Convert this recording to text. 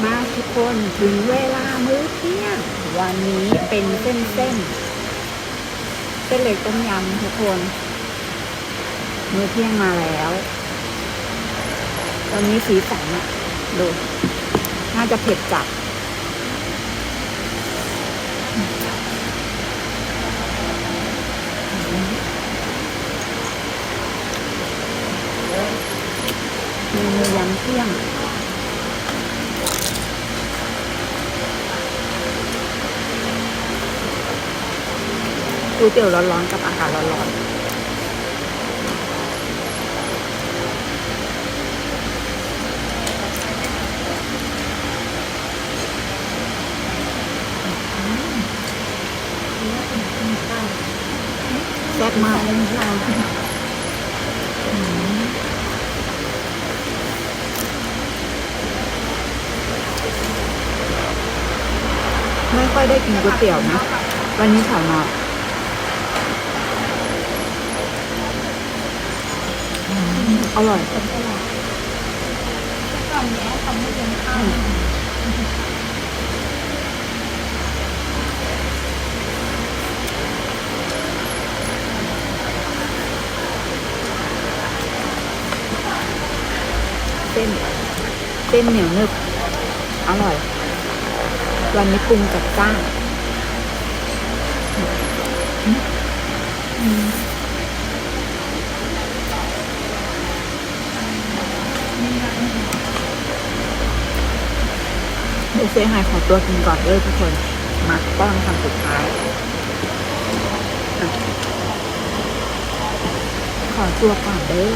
มาทุกคนถึงเวลามื้อเที่ยงวันนี้เป็นเส้นเส้นเส้นเล็กต้มยำทุกคน มื้อเที่ยงมาแล้ว ตอนนี้สีสันอะดูน่าจะเผ็ดจัดเมนูยำเที่ยง ก๋วยเตี๋ยวร้อนๆกับอากาศร้อนๆแซ่บมากอืมไม่ค่อยได้กินก๋วยเตี๋ยวนะ วันนี้ขอนอ อร่อยตอนนี้เขาไม่เลี้ยงข้าวเส้น เส้นเหนียวนึบ อร่อย วันนี้ปรุงจัดจ้านอืม เดี๋ยวเซฮายขอตัวกินก่อนเลยทุกคน มาป้อนคำสุดท้าย ขอตัวก่อนเด้อ